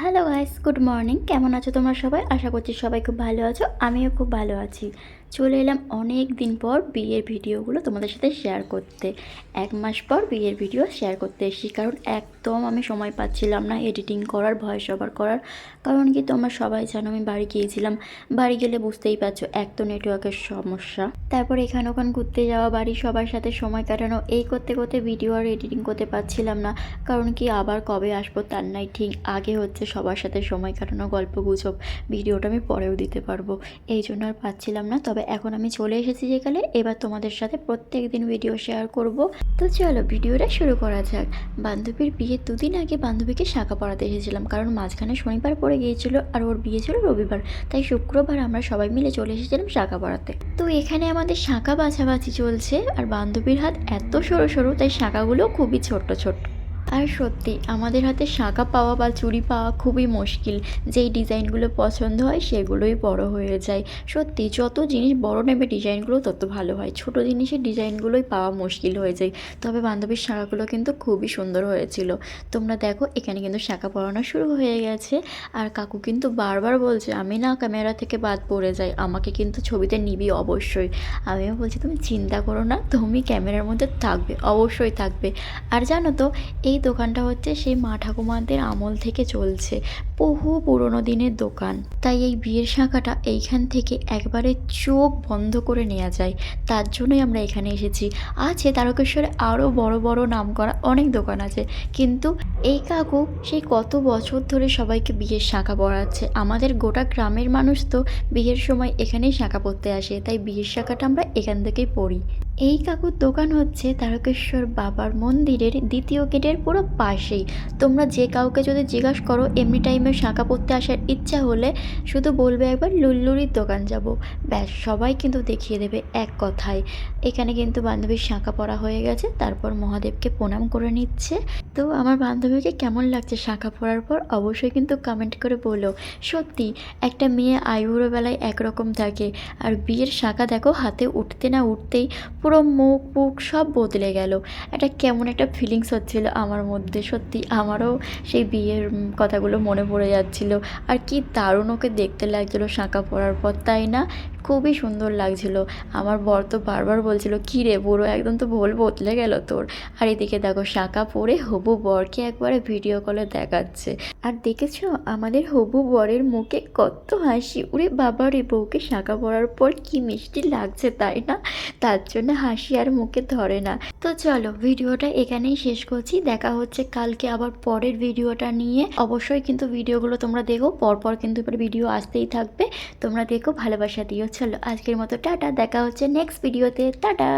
Hello guys good morning কেমন আছো তোমরা সবাই? আশা করছি সবাই খুব ভালো আছো। আমিও খুব ভালো আছি। চলে এলাম অনেক দিন পর বিয়ের ভিডিওগুলো তোমাদের সাথে শেয়ার করতে। এক মাস পর বিয়ের ভিডিও শেয়ার করতে এসেছি, কারণ একদম আমি সময় পাচ্ছিলাম না এডিটিং করার ভয়েস ওভার করার। কারণ কি তোমরা সবাই জানো, আমি বাড়ি গিয়েছিলাম। বাড়ি গেলে বুঝতেই পারছ, এক তো নেটওয়ার্কের সমস্যা। তারপর এখানে ওখান ঘুরতে যাওয়া বাড়ি সবার সাথে সময় কাটানো, এই করতে করতে ভিডিও আর এডিটিং করতে পারছিলাম না। কারণ কি আবার কবে আসব তার নাই ঠিক। আগে হচ্ছে সবার সাথে সময় কাটানো, গল্প গুজব ভিডিওটা আমি পরেও দিতে পারব। এই জন্য আর পাচ্ছিলাম না, তবে এখন আমি চলে এসেছি যেখানে। এবার তোমাদের সাথে প্রত্যেক দিন ভিডিও শেয়ার করব। তো চলো ভিডিওটা শুরু করা যাক। বান্ধবীর বিয়ে দুদিন আগে বান্ধবীকে শাঁখা পড়াতে এসেছিলাম, কারণ মাঝখানে শনিবার পড়ে গিয়েছিল আর ওর বিয়ে ছিল রবিবার। তাই শুক্রবার আমরা সবাই মিলে চলে এসেছিলাম শাঁখা পড়াতে। তো এখানে আমাদের শাঁখা বাছাবাছি চলছে, আর বান্ধবীর হাত এত সরু সরু, তাই শাঁখাগুলো খুবই ছোট্ট ছোট্ট। আর সত্যি, আমাদের হাতে শাঁখা পাওয়া বা চুড়ি পাওয়া খুবই মুশকিল। যেই ডিজাইনগুলো পছন্দ হয়, সেগুলোই বড় হয়ে যায়। সত্যি, যত জিনিস বড় নেবে ডিজাইনগুলো, তত ভালো হয়। ছোট জিনিসের ডিজাইনগুলোই পাওয়া মুশকিল হয়ে যায়। তবে বান্ধবীর শাঁখাগুলো কিন্তু খুবই সুন্দর হয়েছিল। তোমরা দেখো, এখানে কিন্তু শাঁখা পরানো শুরু হয়ে গেছে। আর কাকু কিন্তু বারবার বলছে, আমি না ক্যামেরা থেকে বাদ পড়ে যাই, আমাকে কিন্তু ছবিতে নিবি অবশ্যই। আমিও বলছি, তুমি চিন্তা করো না, তুমি ক্যামেরার মধ্যে থাকবে, অবশ্যই থাকবে। আর জানো তো, এই দোকানটা হচ্ছে সেই মা ঠাকুমাদের আমল থেকে চলছে, বহু পুরনো দিনের দোকান। তাই এই বিয়ের শাঁখাটা এইখান থেকে একবারে চোখ বন্ধ করে নেওয়া যায়। তার জন্যই আমরা এখানে এসেছি। আছে তারকেশ্বরে আরও বড় বড় নাম করা অনেক দোকান আছে। কিন্তু এই কাকু সেই কত বছর ধরে সবাইকে বিয়ের শাঁখা পড়াচ্ছে আমাদের গোটা গ্রামের মানুষ তো বিয়ের সময় এখানেই শাঁখা পড়তে আসে। তাই বিয়ের শাঁখাটা আমরা এখান থেকেই পড়ি এই কাকুর দোকান হচ্ছে তারকেশ্বর বাবার মন্দিরের দ্বিতীয় গেটের পুরো পাশেই। তোমরা যে কাউকে যদি জিজ্ঞাসা করো, এমনি টাইমে শাঁখা পড়তে আসার ইচ্ছা হলে শুধু বলবে একবার লুল্লুরির দোকান যাব। ব্যাস, সবাই কিন্তু দেখিয়ে দেবে এক কথায়। এখানে কিন্তু বান্ধবীর শাঁখা পড়া হয়ে গেছে, তারপর মহাদেবকে প্রণাম করে নিচ্ছে। তো আমার বান্ধবীকে কেমন লাগছে শাঁখা পড়ার পর, অবশ্যই কিন্তু কমেন্ট করে বলো। সত্যি, একটা মেয়ে আইবুড়ো বেলায় একরকম থাকে। আর বিয়ের শাঁখা দেখো, হাতে উঠতে না উঠতেই পুরো মুখ, বুক সব বদলে গেল। একটা কেমন একটা ফিলিংস হচ্ছিল আমার মধ্যে। সত্যি আমারও সেই বিয়ের কথাগুলো মনে পড়ে যাচ্ছিল। আর কি দারুণ ওকে দেখতে লাগছিল শাঁখা পরার পর, তাই না? খুবই সুন্দর লাগছিল। আমার বর তো বারবার বলছিল, কী রে বুড়ো, একদম তো ভোল বদলে গেল তোর। আর এদিকে দেখো, শাঁখা পরে হবু বরকে একবারে ভিডিও কলে দেখাচ্ছে। আর দেখেছ, আমাদের হবু বরের মুখে কত হাসি। উরে বাবা রে, বউকে শাঁখা পরার পর কি মিষ্টি লাগছে, তাই না? তার জন্য হাসি আর মুখে ধরে না। তো চলো, ভিডিওটা এখানেই শেষ করছি। দেখা হচ্ছে কালকে আবার পরের ভিডিওটা নিয়ে। অবশ্যই কিন্তু ভিডিওগুলো তোমরা দেখো, পরপর কিন্তু এবার ভিডিও আসতেই থাকবে। তোমরা দেখো, ভালোবাসা দিও। চলো, আজকের মতো টাটা। দেখা হচ্ছে নেক্সট ভিডিওতে টাটা!